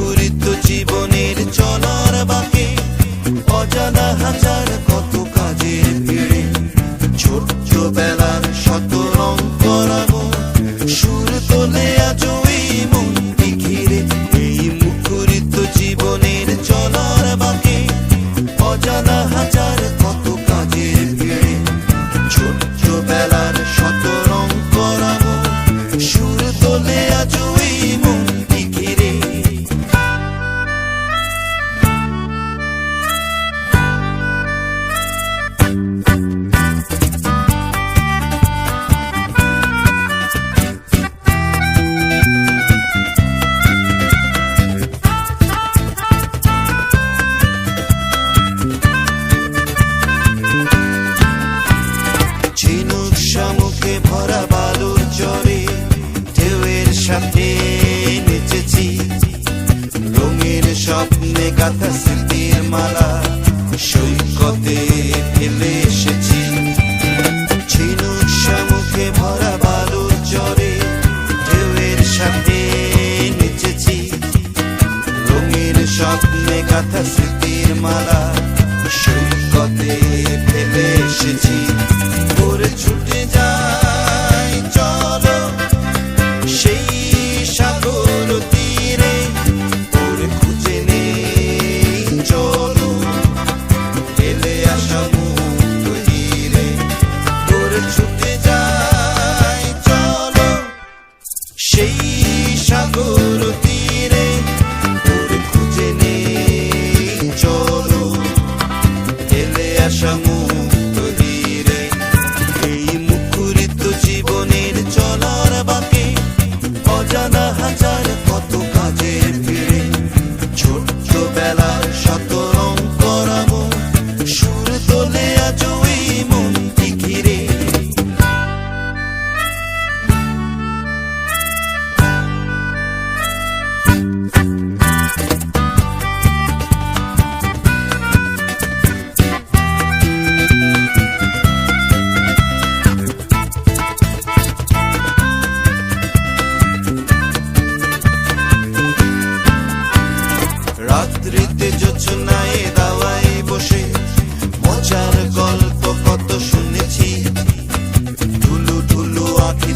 অস্ফুরিত জীবনের চলার বাকি অজানা হাজার গাথা স্মৃতির মালা সৈকতে ফেলে এসেছি। ভরা স্বপ্নে গাথা স্মৃতির মালা সৈকতে রাত্রিতে যোচনায় দাওয়ায় বসে মজার গল্প কত শুনেছি। ঢুলু ঢুলু আখি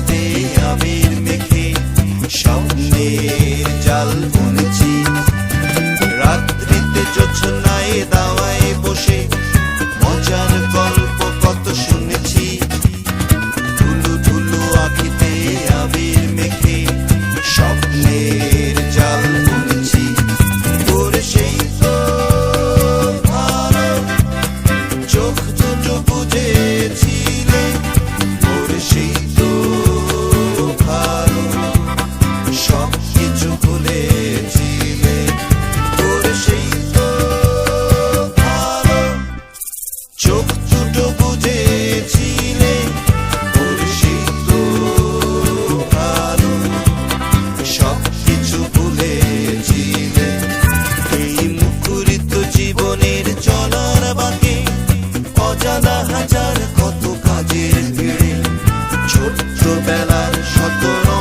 coração.